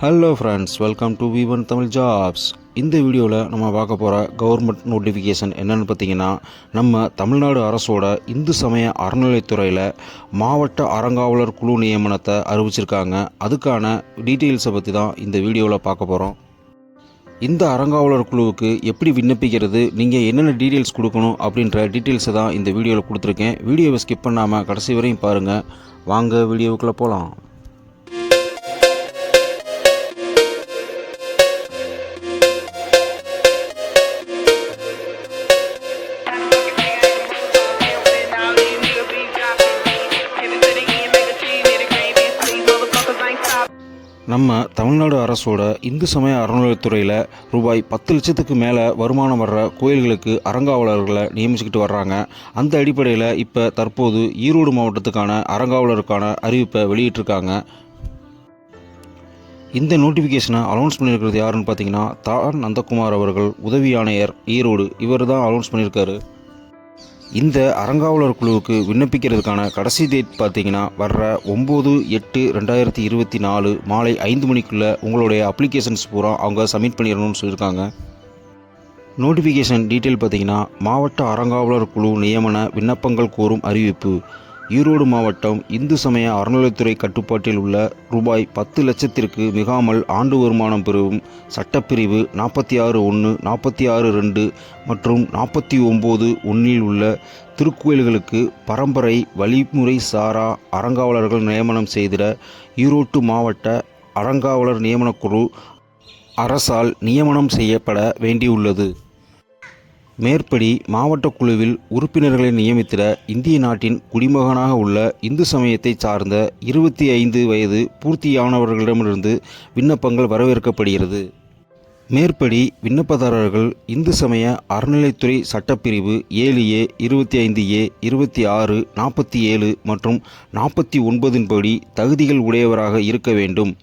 Hello friends welcome to V one Tamil jobs இந்த வீடியோவில் நம்ம பார்க்க போகிற கவர்மெண்ட் நோட்டிஃபிகேஷன் என்னென்னு பார்த்தீங்கன்னா நம்ம தமிழ்நாடு அரசோட இந்து சமய அறநிலைத்துறையில் மாவட்ட அறங்காவலர் குழு நியமனத்தை அறிவிச்சிருக்காங்க. அதுக்கான டீட்டெயில்ஸை பற்றி தான் இந்த வீடியோவில் பார்க்க போகிறோம் இந்த அறங்காவலர் குழுவுக்கு எப்படி விண்ணப்பிக்கிறது நீங்கள் என்னென்ன டீட்டெயில்ஸ் கொடுக்கணும் அப்படின்ற டீட்டெயில்ஸை தான் இந்த வீடியோவில் கொடுத்துருக்கேன். வீடியோவை ஸ்கிப் பண்ணாமல் கடைசி வரையும் பாருங்கள் வாங்க வீடியோவுக்குள்ளே போகலாம் நம்ம தமிழ்நாடு அரசோட இந்து சமய அறநிலையத்துறையில் ரூபாய் பத்து லட்சத்துக்கு மேலே வருமானம் வர்ற கோயில்களுக்கு அறங்காவலர்களை நியமிச்சுக்கிட்டு வர்றாங்க. அந்த அடிப்படையில் இப்போ தற்போது ஈரோடு மாவட்டத்துக்கான அறங்காவலருக்கான அறிவிப்பை வெளியிட்டிருக்காங்க. இந்த நோட்டிஃபிகேஷனை அனௌன்ஸ் பண்ணியிருக்கிறது யாருன்னு பார்த்தீங்கன்னா தான் நந்தகுமார் அவர்கள் உதவி ஆணையர் ஈரோடு. இவர் தான் அனௌன்ஸ் பண்ணியிருக்காரு. இந்த அறங்காவலர் குழுவுக்கு விண்ணப்பிக்கிறதுக்கான கடைசி டேட் பார்த்தீங்கன்னா வர்ற ஒம்பது எட்டு ரெண்டாயிரத்தி இருபத்தி நாலு மாலை ஐந்து மணிக்குள்ளே உங்களுடைய அப்ளிகேஷன்ஸ் பூரா அவங்க சப்மிட் பண்ணிடணும்னு சொல்லியிருக்காங்க. நோட்டிஃபிகேஷன் டீட்டெயில் பார்த்தீங்கன்னா மாவட்ட அறங்காவலர் குழு நியமன விண்ணப்பங்கள் கோரும் அறிவிப்பு. ஈரோடு மாவட்டம் இந்து சமய அறநிலைத்துறை கட்டுப்பாட்டில் உள்ள ரூபாய் பத்து லட்சத்திற்கு மிகாமல் ஆண்டு வருமானம் பெறும் சட்டப்பிரிவு நாற்பத்தி ஆறு ஒன்று நாற்பத்தி ஆறு ரெண்டு மற்றும் நாற்பத்தி ஒம்பது ஒன்றில் உள்ள திருக்கோயில்களுக்கு பரம்பரை வழிமுறை சாரா அறங்காவலர்கள் நியமனம் செய்திட ஈரோட்டு மாவட்ட அறங்காவலர் நியமனக்குழு அரசால் நியமனம் செய்யப்பட வேண்டியுள்ளது. மேற்படி மாவட்ட குழுவில் உறுப்பினர்களை நியமித்திட இந்திய நாட்டின் குடிமகனாக உள்ள இந்து சமயத்தை சார்ந்த இருபத்தி ஐந்து வயது பூர்த்தியானவர்களிடமிருந்து விண்ணப்பங்கள் வரவேற்கப்படுகிறது. மேற்படி விண்ணப்பதாரர்கள் இந்து சமய அறநிலைத்துறை சட்டப்பிரிவு ஏழு ஏ இருபத்தி ஐந்து ஏ இருபத்தி ஆறு நாற்பத்தி ஏழு மற்றும் நாற்பத்தி ஒன்பதின் படி தகுதிகள் உடையவராக இருக்க வேண்டும்.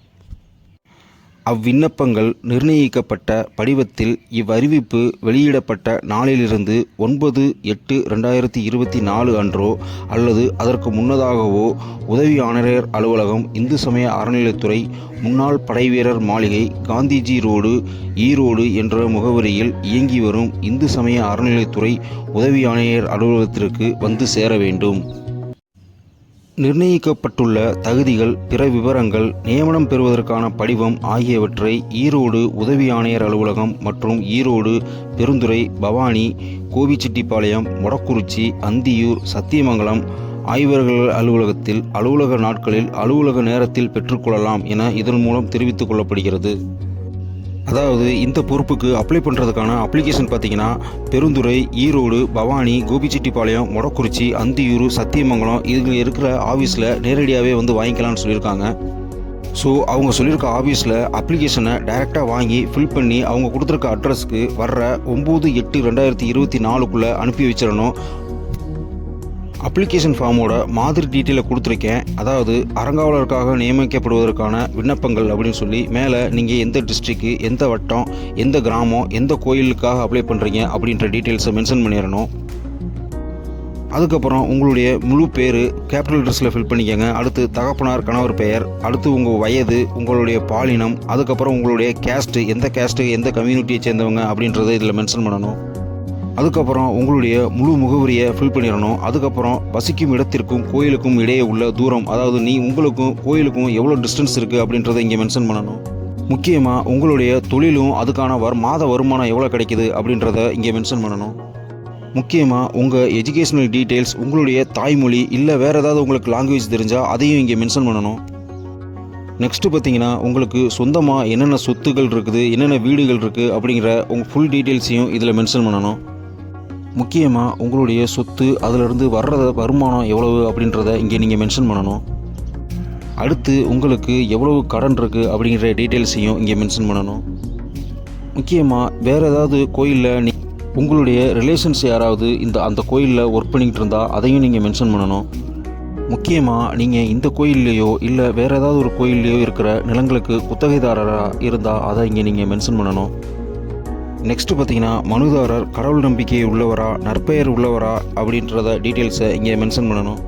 அவ்விண்ணப்பங்கள் நிர்ணயிக்கப்பட்ட படிவத்தில் இவ்வறிவிப்பு வெளியிடப்பட்ட நாளிலிருந்து ஒன்பது எட்டு ரெண்டாயிரத்தி இருபத்தி நாலு அன்றோ அல்லது அதற்கு முன்னதாகவோ உதவி ஆணையர் அலுவலகம் இந்து சமய அறநிலையத்துறை முன்னாள் படைவீரர் மாளிகை காந்திஜி ரோடு ஈரோடு என்ற முகவரியில் இயங்கி வரும் இந்து சமய அறநிலையத்துறை உதவி ஆணையர் அலுவலகத்திற்கு வந்து சேர வேண்டும். நிர்ணயிக்கப்பட்டுள்ள தகுதிகள் பிற விவரங்கள் நியமனம் பெறுவதற்கான படிவம் ஆகியவற்றை ஈரோடு உதவி ஆணையர் அலுவலகம் மற்றும் ஈரோடு பெருந்துறை பவானி கோபிச்செட்டிப்பாளையம் மொடக்குறிச்சி அந்தியூர் சத்தியமங்கலம் ஆய்வர்கள் அலுவலகத்தில் அலுவலக நாட்களில் அலுவலக நேரத்தில் பெற்றுக்கொள்ளலாம் என இதன் மூலம் தெரிவித்துக் கொள்ளப்படுகிறது. அதாவது இந்த பொறுப்புக்கு அப்ளை பண்ணுறதுக்கான அப்ளிகேஷன் பார்த்தீங்கன்னா பெருந்துறை ஈரோடு பவானி கோபிச்செட்டிப்பாளையம் மொடக்குறிச்சி அந்தியூர் சத்தியமங்கலம் இதில் இருக்கிற ஆஃபீஸில் நேரடியாகவே வந்து வாங்கிக்கலாம்னு சொல்லியிருக்காங்க. ஸோ அவங்க சொல்லியிருக்க ஆஃபீஸில் அப்ளிகேஷனை டைரெக்டாக வாங்கி ஃபில் பண்ணி அவங்க கொடுத்துருக்க அட்ரஸ்க்கு வர்ற ஒம்பது எட்டு ரெண்டாயிரத்தி இருபத்தி நாலுக்குள்ளே அனுப்பி வச்சிடணும். அப்ளிகேஷன் ஃபார்மோட மாதிரி டீட்டெயிலை கொடுத்துருக்கேன். அதாவது அறங்காவலருக்காக நியமிக்கப்படுவதற்கான விண்ணப்பங்கள் அப்படின்னு சொல்லி மேலே நீங்கள் எந்த டிஸ்ட்ரிக்கு எந்த வட்டம் எந்த கிராமம் எந்த கோயிலுக்காக அப்ளை பண்ணுறீங்க அப்படின்ற டீட்டெயில்ஸை மென்ஷன் பண்ணிடணும். அதுக்கப்புறம் உங்களுடைய முழு பேர் கேபிட்டல் ட்ரெஸ்ஸில் ஃபில் பண்ணிக்கோங்க. அடுத்து தகப்பனார் கணவர் பெயர். அடுத்து உங்கள் வயது உங்களுடைய பாலினம். அதுக்கப்புறம் உங்களுடைய கேஸ்ட்டு எந்த கேஸ்ட்டு எந்த கம்யூனிட்டியை சேர்ந்தவங்க அப்படின்றத இதில் மென்ஷன் பண்ணணும். அதுக்கப்புறம் உங்களுடைய முழு முகவரியை ஃபில் பண்ணிடணும். அதுக்கப்புறம் வசிக்கும் இடத்திற்கும் கோயிலுக்கும் இடையே உள்ள தூரம் அதாவது நீ உங்களுக்கும் கோயிலுக்கும் எவ்வளோ டிஸ்டன்ஸ் இருக்குது அப்படின்றத இங்கே மென்ஷன் பண்ணணும். முக்கியமாக உங்களுடைய தொழிலும் அதுக்கான வர் மாத வருமானம் எவ்வளோ கிடைக்குது அப்படின்றத இங்கே மென்ஷன் பண்ணணும். முக்கியமாக உங்கள் எஜுகேஷனல் டீட்டெயில்ஸ் உங்களுடைய தாய்மொழி இல்லை வேறு ஏதாவது உங்களுக்கு லாங்குவேஜ் தெரிஞ்சால் அதையும் இங்கே மென்ஷன் பண்ணணும். நெக்ஸ்ட்டு பார்த்தீங்கன்னா உங்களுக்கு சொந்தமாக என்னென்ன சொத்துகள் இருக்குது என்னென்ன வீடுகள் இருக்குது அப்படிங்கிற உங்கள் ஃபுல் டீட்டெயில்ஸையும் இதில் மென்ஷன் பண்ணணும். முக்கியமாக உங்களுடைய சொத்து அதிலிருந்து வர்ற வருமானம் எவ்வளவு அப்படின்றத இங்கே நீங்கள் மென்ஷன் பண்ணணும். அடுத்து உங்களுக்கு எவ்வளவு கடன் இருக்குது அப்படிங்கிற டீட்டெயில்ஸையும் இங்கே மென்ஷன் பண்ணணும். முக்கியமாக வேறு ஏதாவது கோயிலில் நீ உங்களுடைய ரிலேஷன்ஸ் யாராவது இந்த அந்த கோயிலில் ஒர்க் பண்ணிக்கிட்டு இருந்தால் அதையும் நீங்கள் மென்ஷன் பண்ணணும். முக்கியமாக நீங்கள் இந்த கோயில்லையோ இல்லை வேறு ஏதாவது ஒரு கோயில்லையோ இருக்கிற நிலங்களுக்கு குத்தகைதாரராக இருந்தால் அதை இங்கே நீங்கள் மென்ஷன் பண்ணணும். நெக்ஸ்ட்டு பார்த்தீங்கன்னா மனுதாரர் கடவுள் நம்பிக்கை உள்ளவரா நற்பெயர் உள்ளவரா அப்படின்றத டீட்டெயில்ஸை இங்கே மென்ஷன் பண்ணணும்.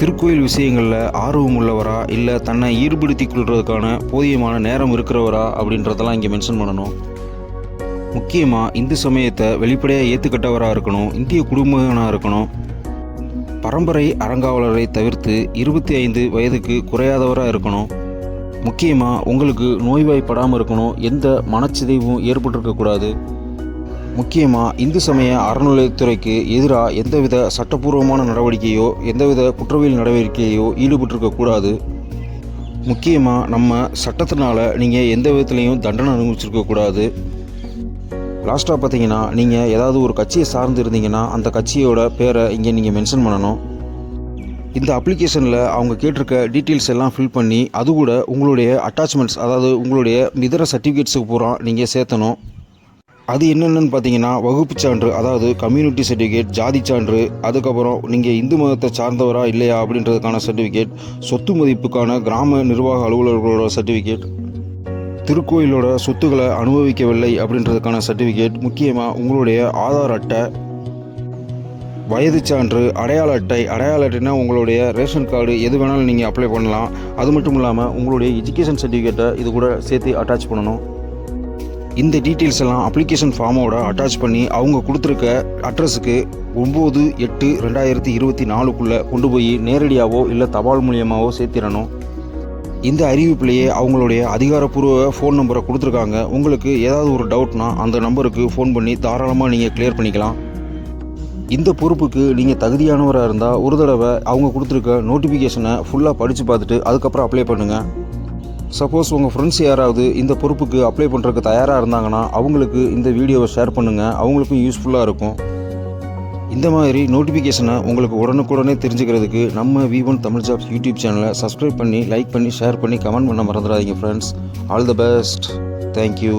திருக்கோயில் விஷயங்களில் ஆர்வம் உள்ளவரா இல்லை தன்னை ஈடுபடுத்திக் கொள்வதற்கான போதியமான நேரம் இருக்கிறவரா அப்படின்றதெல்லாம் இங்கே மென்ஷன் பண்ணணும். முக்கியமாக இந்து சமயத்தை வெளிப்படையாக ஏற்றுக்கிட்டவராக இருக்கணும் இந்திய குடும்பங்களாக இருக்கணும். பரம்பரை அறங்காவலரை தவிர்த்து இருபத்தி ஐந்து வயதுக்கு குறையாதவராக இருக்கணும். முக்கியமாக உங்களுக்கு நோய்வாய்ப்படாமல் இருக்கணும் எந்த மனச்சிதைவும் ஏற்பட்டிருக்கக்கூடாது முக்கியமாக இந்து சமய அறநிலையத்துறைக்கு எதிராக எந்தவித சட்டப்பூர்வமான நடவடிக்கையோ எந்தவித குற்றவியல் நடவடிக்கையோ ஈடுபட்டிருக்கக்கூடாது முக்கியமாக நம்ம சட்டத்தினால் நீங்கள் எந்த விதத்துலேயும் தண்டனை அனுபவிச்சிருக்கக்கூடாது லாஸ்ட்டாக பார்த்தீங்கன்னா நீங்கள் ஏதாவது ஒரு கட்சியை சார்ந்து இருந்தீங்கன்னா அந்த கட்சியோட பேரை இங்கே நீங்கள் மென்ஷன் பண்ணணும். இந்த அப்ளிகேஷனில் அவங்க கேட்டிருக்க டீட்டெயில்ஸ் எல்லாம் ஃபில் பண்ணி அது கூட உங்களுடைய அட்டாச்மெண்ட்ஸ் அதாவது உங்களுடைய இதர சர்டிஃபிகேட்ஸுக்கு பூரா நீங்கள் சேர்த்தணும். அது என்னென்னு பார்த்தீங்கன்னா வகுப்பு சான்று அதாவது கம்யூனிட்டி சர்டிஃபிகேட் ஜாதி சான்று அதுக்கப்புறம் நீங்கள் இந்து மதத்தை சார்ந்தவரா இல்லையா அப்படின்றதுக்கான சர்டிஃபிகேட் சொத்து மதிப்புக்கான கிராம நிர்வாக அலுவலர்களோட சர்டிஃபிகேட் திருக்கோயிலோட சொத்துக்களை அனுபவிக்கவில்லை அப்படின்றதுக்கான சர்டிஃபிகேட் முக்கியமாக உங்களுடைய ஆதார் அட்டை வயது சான்று அடையாள அட்டை அடையாள அட்டைனா உங்களுடைய ரேஷன் கார்டு எது வேணாலும் நீங்கள் அப்ளை பண்ணலாம். அது மட்டும் இல்லாமல் உங்களுடைய எஜுகேஷன் சர்டிஃபிகேட்டை இது கூட சேர்த்து அட்டாச் பண்ணணும். இந்த டீட்டெயில்ஸ் எல்லாம் அப்ளிகேஷன் ஃபார்மோட அட்டாச் பண்ணி அவங்க கொடுத்துருக்க அட்ரஸுக்கு ஒம்பது எட்டு ரெண்டாயிரத்தி இருபத்தி நாலுக்குள்ளே கொண்டு போய் நேரடியாகவோ இல்லை தபால் மூலியமாகவோ சேர்த்திடணும். இந்த அறிவிப்பிலேயே அவங்களுடைய அதிகாரப்பூர்வ ஃபோன் நம்பரை கொடுத்துருக்காங்க. உங்களுக்கு ஏதாவது ஒரு டவுட்னா அந்த நம்பருக்கு ஃபோன் பண்ணி தாராளமாக நீங்கள் கிளியர் பண்ணிக்கலாம். இந்த பொறுப்புக்கு நீங்கள் தகுதியானவராக இருந்தால் ஒரு தடவை அவங்க கொடுத்துருக்க நோட்டிஃபிகேஷனை ஃபுல்லாக படித்து பார்த்துட்டு அதுக்கப்புறம் அப்ளை பண்ணுங்கள் சப்போஸ் உங்கள் ஃப்ரெண்ட்ஸ் யாராவது இந்த பொறுப்புக்கு அப்ளை பண்ணுறதுக்கு தயாராக இருந்தாங்கன்னா அவங்களுக்கு இந்த வீடியோவை ஷேர் பண்ணுங்கள் அவங்களுக்கும் யூஸ்ஃபுல்லாக இருக்கும். இந்த மாதிரி நோட்டிஃபிகேஷனை உங்களுக்கு உடனுக்குடனே தெரிஞ்சுக்கிறதுக்கு நம்ம V one Tamil jobs YouTube சேனலை சப்ஸ்கிரைப் பண்ணி லைக் பண்ணி ஷேர் பண்ணி கமெண்ட் பண்ண மறந்துடாதீங்க friends all the best thank you